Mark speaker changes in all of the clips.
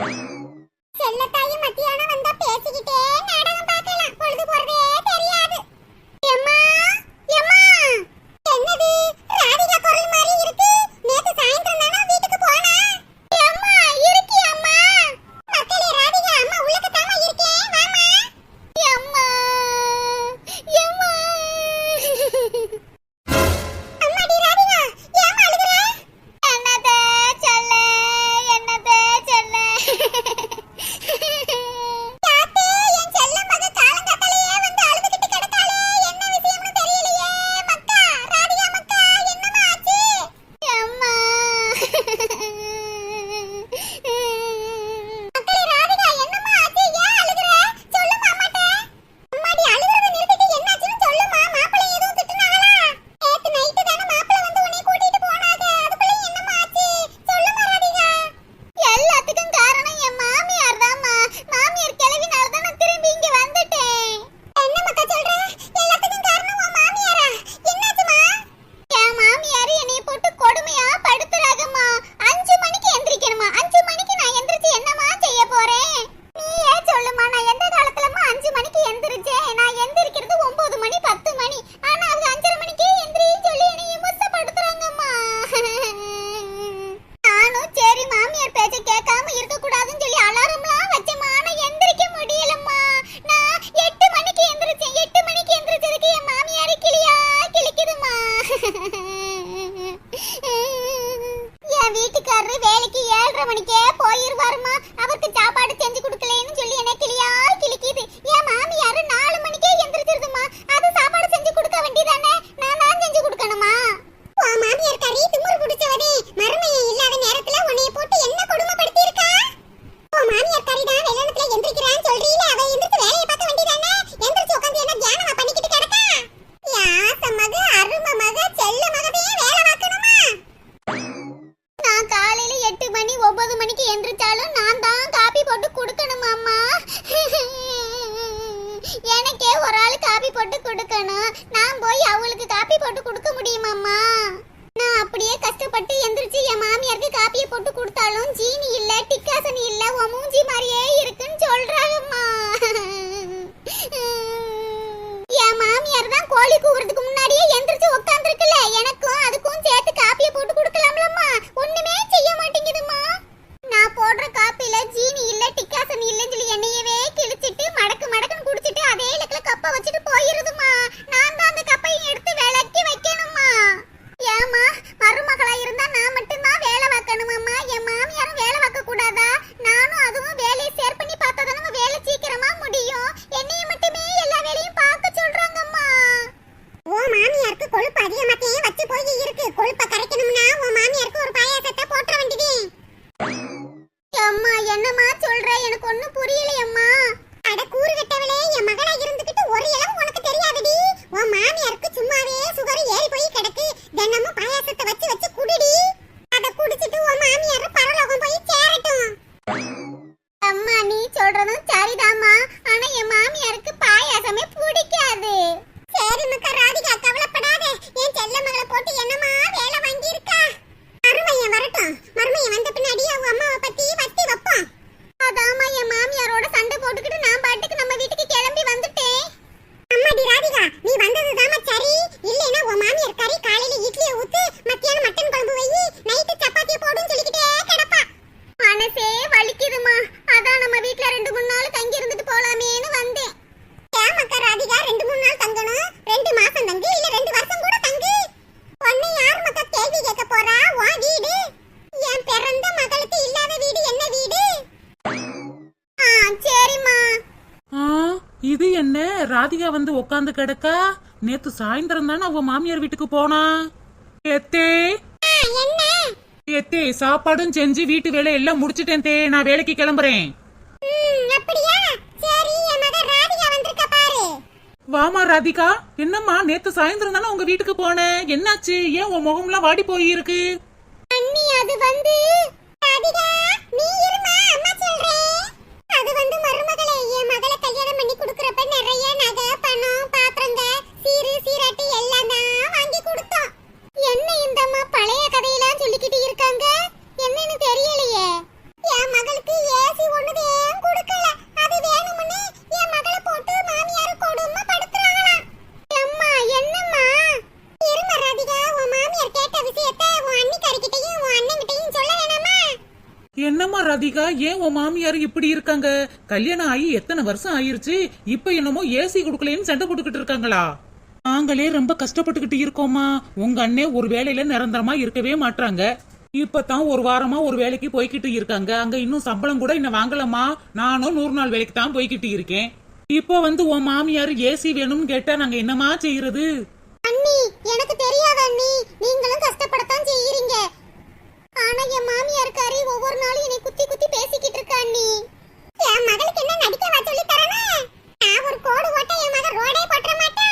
Speaker 1: you Radhika வந்து
Speaker 2: உக்காந்து கிடக்கா? நேத்து சாயந்தரம் தானே அவ மாமியார் வீட்டுக்கு போனா? எத்தே. எத்தே சாப்பாடும் செஞ்சு வீட்டு வேலை எல்லாம் முடிச்சிட்டேன் தே. நான் வேலைக்கு கிளம்புறேன். வாமா ராதிகா. என்னம்மா நேத்து சாயந்தரம் தானே உங்க வீட்டுக்கு போனேன் என்னாச்சு? ஏன் உன் முகம்லாம் வாடி போயிருக்கு
Speaker 1: அண்ணி அது வந்து ராதிகா நீ இருமா அம்மா சொல்றேன் அது வந்து மருமகளே என் மகளை கல்யாணம் பண்ணி கொடுக்கறப்ப நிறைய நகை பணம் பாத்திரங்க சீரு சீராட்டி எல்லாம் தான் வாங்கி கொடுத்தோம் என்ன இந்த அம்மா பழைய கதையெல்லாம் சொல்லிக்கிட்டு இருக்காங்க என்னன்னு தெரியலையே என் மகளுக்கு ஏசி ஒண்ணுதே கொடுக்கல அது வேணும்னு என் மகளை போட்டு மாமியார் கொடுமை படுத்துறாங்களாம் அம்மா என்னம்மா இரும ராதிகா உன் மாமியார் கேட்ட விஷயத்தை உன் அண்ணிக்காரிக்கிட்டையும் உன் அண்ணன்கிட்டையும் சொல்ல வேணாமா
Speaker 2: என்னம்மா ராதிகா ஏன் உன் மாமியார் இப்படி இருக்காங்க கல்யாணம் ஆகி எத்தனை வருஷம் ஆயிருச்சு? இப்ப என்னமோ ஏசி கொடுக்கலன்னு சண்டை போட்டுக்கிட்டு இருக்காங்களா? நாங்களே ரொம்ப கஷ்டப்பட்டுக்கிட்டு இருக்கோமா உங்க அண்ணே ஒரு வேலையில நிரந்தரமா இருக்கவே மாட்டாங்க இப்பதான் ஒரு வாரமா ஒரு வேலைக்கு போய்கிட்டு இருக்காங்க. அங்க இன்னும் சம்பளம் கூட இன்னும் வாங்கலமா நானும் நூறு நாள் வேலைக்கு தான் போய்கிட்டு இருக்கேன். இப்போ வந்து உன் மாமியார் ஏசி வேணும்னு கேட்டா நாங்க என்னமா செய்யறது?
Speaker 1: அண்ணி எனக்கு தெரியாத அண்ணி. நீங்களும் கஷ்டப்படத்தான் செய்யறீங்க. ஆனா என் மாமியார் கறி ஒவ்வொரு நாளும் என்னை குத்தி குத்தி பேசிக்கிட்டு இருக்கா அண்ணி. என் மகளுக்கு என்ன நடிக்க வா சொல்லி நான் ஒரு கோடு ஓட்ட என் மக ரோடே போட்டுற மாட்டா.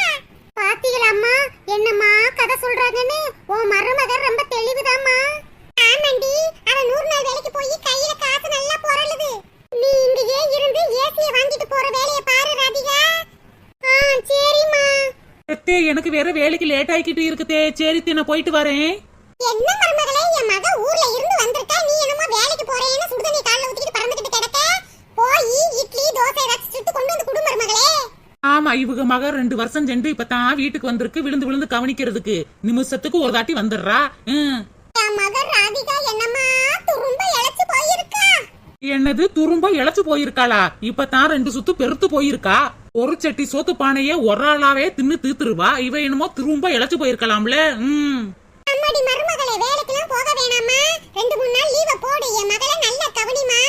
Speaker 1: பாத்தீங்களாம்மா? என்னம்மா கதை சொல்றாங்கன்னு? உன் மருமக ரொம்ப தெளிவுதாம்மா. ஆமாண்டி அவ நூறு நாள் வேலைக்கு போய் கையில காசு நல்லா பொருளுது நீ இங்கேயே இருந்து ஏசிய வாங்கிட்டு போற வேலையை பாரு ராதிகா. ஆ சரிம்மா.
Speaker 2: எத்தே எனக்கு வேற வேலைக்கு லேட் ஆகிக்கிட்டு இருக்குதே. சரி நான் போயிட்டு வரேன்.
Speaker 1: என்ன மருமகளே என் மக ஊர்ல இருந்து வந்திருக்கா. நீ என்னமோ வேலைக்கு போறேன்னு சுடுதண்ணி கால்ல கிடக்க போய் இட்லி தோசை ஏதாச்சும் சுட்டு கொண்டு வந்து குடு மருமகளே.
Speaker 2: ஆமா இவங்க மக ரெண்டு வருஷம் சென்று இப்பதான் வீட்டுக்கு வந்திருக்கு விழுந்து விழுந்து கவனிக்கிறதுக்கு. நிமிஷத்துக்கு ஒரு தாட்டி வந்துடுறா. ம்.
Speaker 1: என் மக ராதிகா என்னம்மா துரும்ப இழைச்சு போயிருக்கா?
Speaker 2: என்னது துரும்ப இழைச்சு போயிருக்காளா? இப்பதான் ரெண்டு சுத்து பெருத்து போயிருக்கா? ஒரு சட்டி சோத்து பானையே ஒரு ஆளாவே தின்னு தீத்துருவா. இவ என்னமோ திரும்ப இழைச்சு போயிருக்கலாம்ல. ம்.
Speaker 1: அம்மாடி மருமகளே வேலைக்கெல்லாம் போக வேணாமா ரெண்டு மூணு நாள் லீவ போடு. என் மகளை நல்லா கவனிமா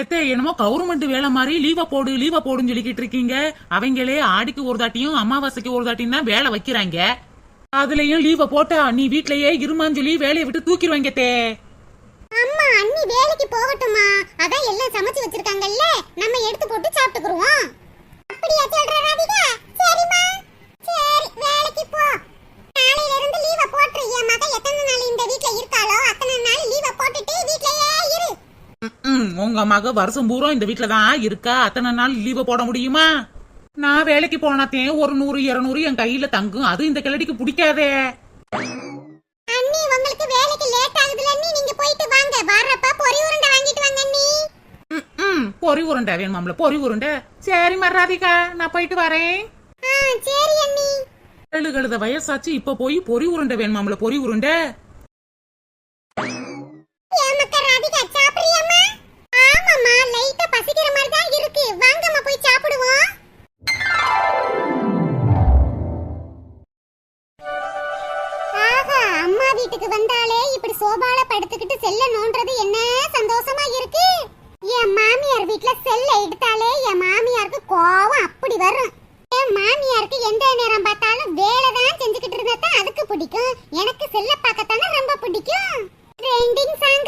Speaker 2: ஏத்தே என்னமோ கவர்மெண்ட் வேலை மாதிரி லீவ போடு லீவ போடுன்னு சொல்லிக்கிட்டு இருக்கீங்க. அவங்களே ஆடிக்கு ஒரு தாட்டியும் அமாவாசைக்கு ஒரு தாட்டியும் தான் வேலை வைக்கிறாங்க. அதுலயும் லீவ போட்டா நீ வீட்லயே இருமான்னு சொல்லி வேலையை விட்டு தூக்கிடுவாங்க தே.
Speaker 1: அம்மா அண்ணி வேலைக்கு போகட்டுமா? அதான் எல்லாம் சமைச்சு வச்சிருக்காங்கல்ல. நம்ம எடுத்து போட்டு சாப்பிட்டுக்குருவோம். அப்படியா சொல்ற ராதிகா? சரிம்மா. சரி வேலைக்கு போ. நாளையில இருந்து லீவ போட்டுரு. என் எத்தனை நாள் இந்த வீட்ல இருக்காளோ அத்தனை நாள் லீவ போட்டுட்டு வீட்லயே இரு.
Speaker 2: உங்க மக வருஷம் பூரா இந்த வீட்ல தான் இருக்கா? அத்தனை நாள் லீவ போட முடியுமா? நான் வேலைக்கு போனாத்தேன் ஒரு நூறு இருநூறு என் கையில தங்கும். அது இந்த கிளடிக்கு பிடிக்காதே.
Speaker 1: அண்ணி உங்களுக்கு வேலைக்கு லேட் ஆகுதுல அண்ணி. நீங்க போயிட்டு வாங்க. பொரி உருண்டை வாங்கிட்டு வாங்க அண்ணி.
Speaker 2: ம் பொறி உருண்டை வேணுமாம்ல பொறி உருண்டை. சரி மராதிகா நான் போயிட்டு வரேன்.
Speaker 1: சரி அண்ணி.
Speaker 2: ஏழு கழுத வயசாச்சு. இப்ப போய் பொறி உருண்டை வேணுமாம்ல பொறி உருண்டை.
Speaker 1: ஏமக்க ராதிகா சாப்பிடுறியாம்மா ஆமாம்மா லைட்டா பசிக்கிற மாதிரி தான் இருக்கு வாங்கம்மா போய் சாப்பிடுவோம். ஆஹா அம்மா வீட்டுக்கு வந்தாலே இப்படி சோபால படுத்துக்கிட்டு செல்ல நோன்றது என்ன சந்தோஷமா இருக்கு? என் மாமியார் வீட்ல செல்ல எடுத்தாலே என் மாமியாருக்கு கோவம் அப்படி வரும். என் மாமியாருக்கு எந்த நேரம் பார்த்தாலும் வேலை தான் செஞ்சுக்கிட்டு இருந்தா தான் அதுக்கு பிடிக்கும். எனக்கு செல்ல பார்க்கத்தானே ரொம்ப பிடிக்கும். ட்ரெண்டிங் சாங்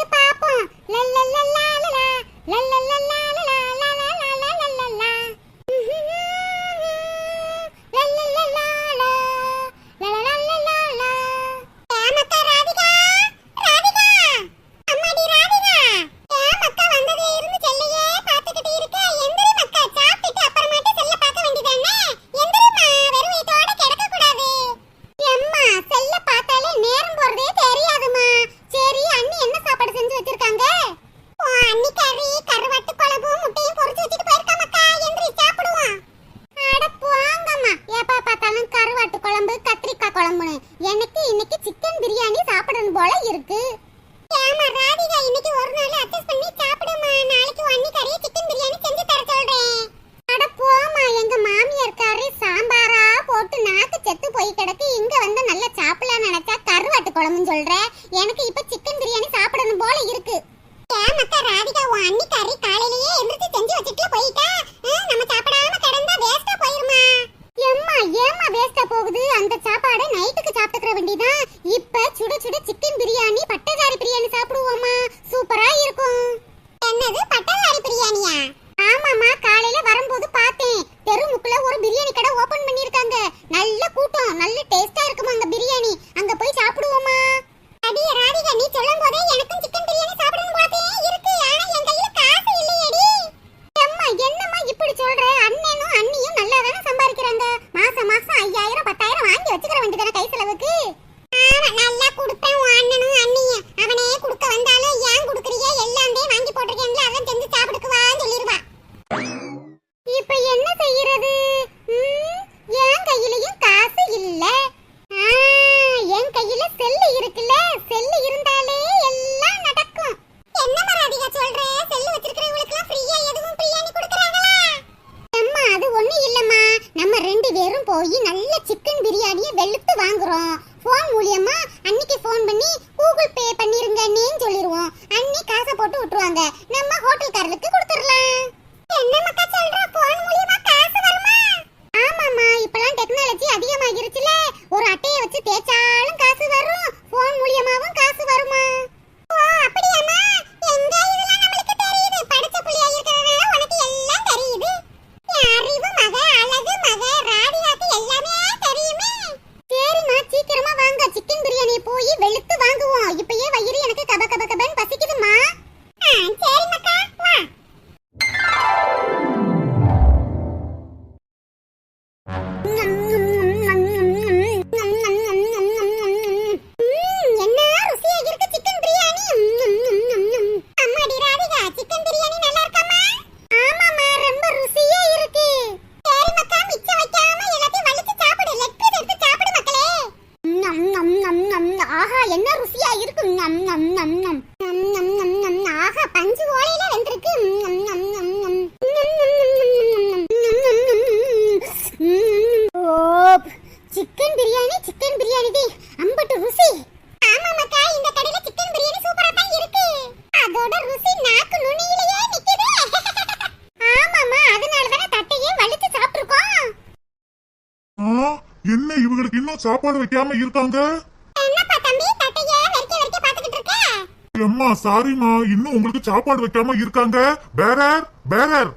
Speaker 3: சாரிம்மா இன்னும் உங்களுக்கு சாப்பாடு வைக்காம இருக்காங்க. பேரர் பேரர்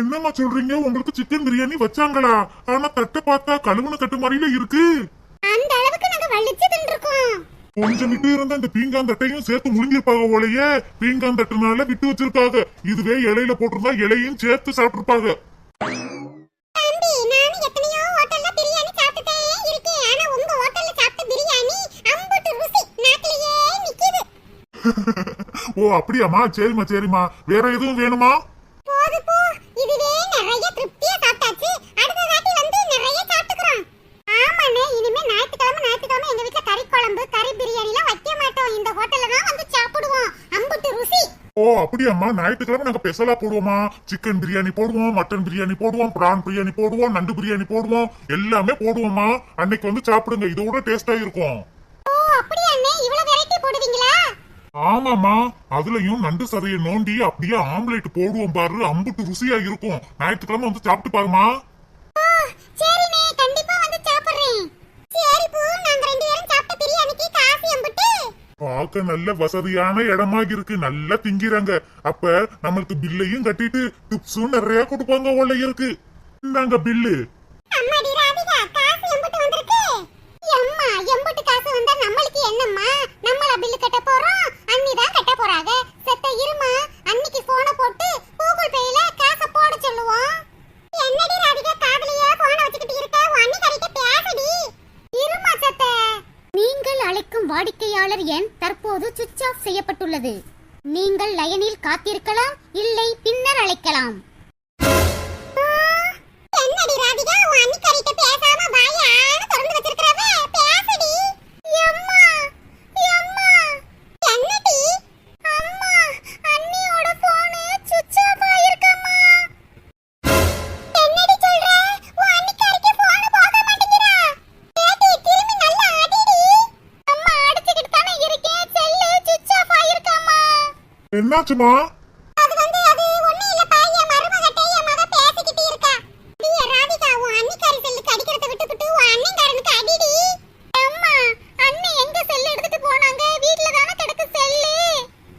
Speaker 3: என்னம்மா சொல்றீங்க? உங்களுக்கு சிக்கன் பிரியாணி வச்சாங்களா? ஆனா தட்டை பார்த்தா கழுவுன தட்டு மாதிரில இருக்கு.
Speaker 1: அந்த அளவுக்கு நாங்க வலிச்சு தின்றுக்கோம்
Speaker 3: கொஞ்சம் விட்டு இருந்த இந்த பீங்கான் தட்டையும் சேர்த்து முழுங்கிருப்பாங்க போலயே. பீங்கான் தட்டுனால விட்டு வச்சிருக்காங்க இதுவே இலையில போட்டிருந்தா இலையும் சேர்த்து சாப்பிட்டிருப்பாங்க.
Speaker 1: இந்த ஹோட்டல்ல தான் வந்து சாப்பிடுவோம். அம்புட்டு ருசி.
Speaker 3: ஓ அப்படியாம்மா. ஞாயிற்றுக்கிழமை நாங்க ஸ்பெஷலா போடுவோமா? சிக்கன் பிரியாணி போடுவோம் மட்டன் பிரியாணி போடுவோம் பிரான் பிரியாணி போடுவோம் நண்டு பிரியாணி போடுவோம். எல்லாமே போடுவோமா? அன்னைக்கு வந்து சாப்பிடுங்க. இதோட டேஸ்டா இருக்கும். ஆமாமா அதுலயும் நண்டு சதையை நோண்டி அப்படியே ஆம்லேட் போடுவோம் பாரு அம்புட்டு ருசியா இருக்கும். ஞாயிற்றுக்கிழமை வந்து சாப்பிட்டு பாருமா பார்க்க நல்ல வசதியான இடமா இருக்கு. நல்லா திங்கிறாங்க. அப்ப நம்மளுக்கு பில்லையும் கட்டிட்டு டிப்ஸும் நிறைய கொடுப்பாங்க உள்ள இருக்கு. இந்தாங்க பில்லு.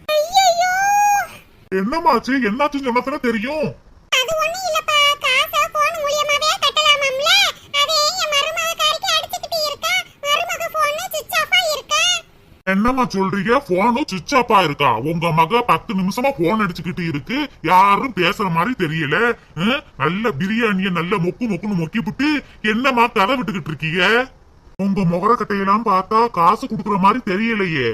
Speaker 1: ஐயோ
Speaker 3: என்னமாச்சு என்னாச்சுன்னு சொன்னா தெரியும்.
Speaker 1: அது ஒண்ணும்
Speaker 3: என்னமா சொல்றீங்க? போனும் சுவிச் ஆஃப் இருக்கா? உங்க மக பத்து நிமிஷமா போன் அடிச்சுக்கிட்டு இருக்கு. யாரும் பேசுற மாதிரி தெரியல. நல்ல பிரியாணிய நல்ல மொக்கு மொக்குன்னு மொக்கி விட்டு என்னம்மா கதை விட்டுக்கிட்டு இருக்கீங்க? உங்க முகரக்கட்டையெல்லாம் பார்த்தா காசு குடுக்குற மாதிரி தெரியலையே.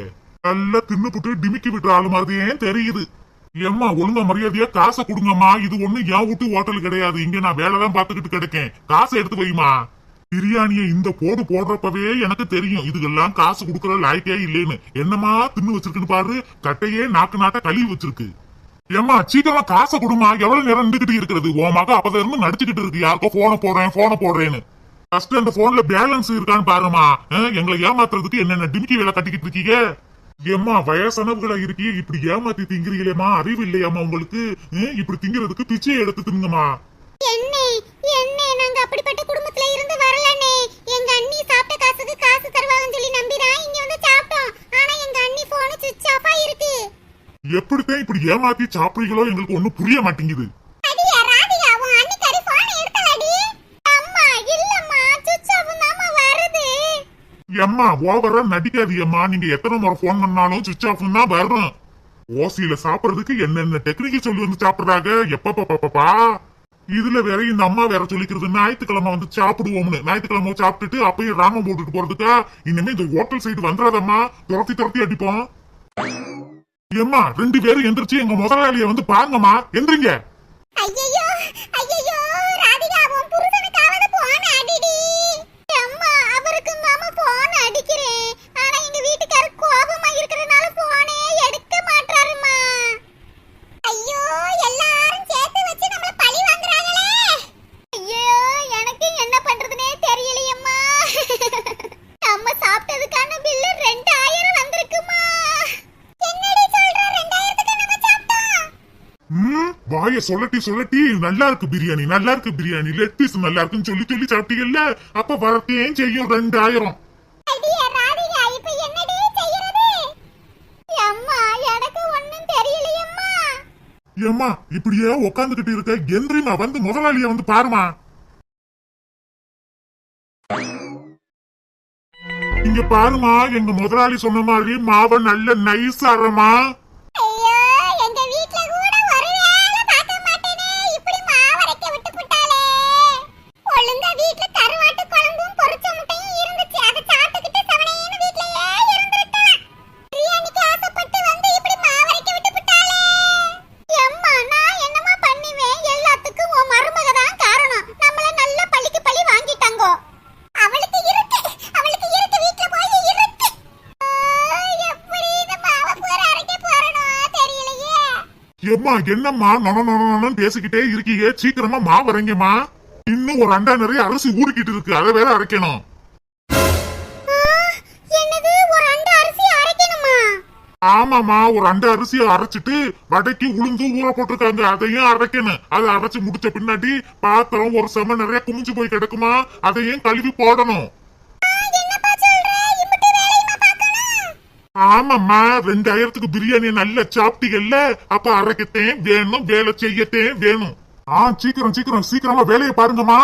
Speaker 3: நல்லா தின்னுபுட்டு டிமிக்கி விட்டுற ஆளு மாதிரியே தெரியுது. ஏம்மா ஒழுங்க மரியாதையா காசை கொடுங்கம்மா. இது ஒண்ணு என் வீட்டு ஹோட்டல் கிடையாது. இங்க நான் வேலை தான் பாத்துக்கிட்டு கிடைக்கேன். காசை எடுத்து வைமா பிரியாணியை இந்த போடு போடுறப்பவே எனக்கு தெரியும். இதுக்கெல்லாம் காசு கொடுக்கற லாய்க்கே இல்லைன்னு. என்னமா தின்னு வச்சிருக்குன்னு பாரு. கட்டையே நாக்கு நாட்ட கழுவி வச்சிருக்கு. ஏம்மா சீக்கிரமா காசை கொடுமா எவ்வளவு நேரம் நின்றுகிட்டு இருக்கிறது? உன் மக அப்பதான் இருந்து நடிச்சுக்கிட்டு இருக்கு. யாருக்கோ போன போடுறேன் போன போடுறேன்னு. ஃபர்ஸ்ட் அந்த போன்ல பேலன்ஸ் இருக்கான்னு பாருமா எங்களை ஏமாத்துறதுக்கு என்னென்ன டிமிக்கி வேலை கட்டிக்கிட்டு இருக்கீங்க? ஏம்மா வயசானவர்களா இருக்கீ? இப்படி ஏமாத்தி திங்கிறீங்களேம்மா. அறிவு இல்லையாம்மா உங்களுக்கு? இப்படி திங்கிறதுக்கு பிச்சை எடுத்து தின்னுங்கம்மா.
Speaker 1: என்ன என்ன நாங்க அப்படிப்பட்ட குடும்பத்துல காசுக்கு காசு தருவாங்கன்னு சொல்லி நம்பிதான் இங்க வந்து சாப்பிட்டோம். ஆனா எங்க அண்ணி போன் சுவிட்ச் ஆஃபா இருக்கு.
Speaker 3: எப்படித்தான் இப்படி ஏமாத்தி சாப்பிடுறீங்களோ எங்களுக்கு ஒண்ணும் புரிய மாட்டேங்குது.
Speaker 1: சுவிட்ச்
Speaker 3: எம்மா ஓவரா நடிக்காதீங்கம்மா. நீங்க எத்தனை முறை போன் பண்ணாலும் சுவிச் ஆஃப் தான் வரும். ஓசியில சாப்பிடுறதுக்கு என்னென்ன டெக்னிக் சொல்லி வந்து சாப்பிடுறாங்க? எப்பப்பா இதுல வேற இந்த அம்மா வேற சொல்லிக்கிறது. ஞாயிற்றுக்கிழமை வந்து சாப்பிடுவோம்னு. ஞாயிற்றுக்கிழமை சாப்பிட்டுட்டு அப்பயும் ராமம் போட்டுட்டு போறதுக்கு? இனிமே இந்த ஹோட்டல் சைடு வந்துடாதம்மா துரத்தி துரத்தி அடிப்போம். ஏம்மா ரெண்டு பேரும் எந்திரிச்சு எங்க முதலாளிய வந்து பாருங்கம்மா. எந்திரிங்க.
Speaker 1: கோபமா இருக்கிறதுனால போனே எடுக்க மாட்டாருமா ஐயோ நம்ம சாப்பிட்டதுக்கான பில்லு ரெண்டாயிரம் வந்திருக்குமா? என்னடி சொல்ற? ரெண்டாயிரத்துக்கு நம்ம சாப்பிட்டோம்
Speaker 3: ம் வாய சொல்லட்டி சொல்லட்டி. நல்லா இருக்கு பிரியாணி நல்லா இருக்கு பிரியாணி. லெக் பீஸ் நல்லா இருக்குன்னு சொல்லி சொல்லி சாப்பிட்டீங்கல்ல? அப்ப வரத்தையும் செய்யும் ரெண்டாயிரம். ஏம்மா இப்படியே உக்காந்துகிட்டு இருக்க எந்திரிமா வந்து முதலாளிய வந்து பாருமா இங்க பாருமா எங்க முதலாளி சொன்ன மாதிரி மாவை நல்ல நைஸ் அறமா ஏம்மா என்னம்மா நொன நொன நொனன்னு பேசிக்கிட்டே இருக்கீங்க சீக்கிரமா மாவு அரைங்கம்மா இன்னும் ஒரு அண்டா நிறைய அரிசி ஊறிக்கிட்டு இருக்கு. அதை வேற அரைக்கணுமா. ஆமாமா ஒரு அண்டை அரிசியை அரைச்சிட்டு வடைக்கு உளுந்து ஊற போட்டிருக்காங்க. அதையும் அரைக்கணும். அதை அரைச்சு முடிச்ச பின்னாடி பாத்திரம் ஒரு செம நிறைய குமிஞ்சு போய் கிடக்குமா? அதையும் கழுவி போடணும். ஆமாம்மா ரெண்டாயிரத்துக்கு பிரியாணி நல்ல சாப்பிட்டீங்கல்ல அப்ப அரைக்கத்தேன் வேணும் வேலை செய்யத்தேன் வேணும். ஆ சீக்கிரம் சீக்கிரம் சீக்கிரமா வேலையை பாருங்கம்மா.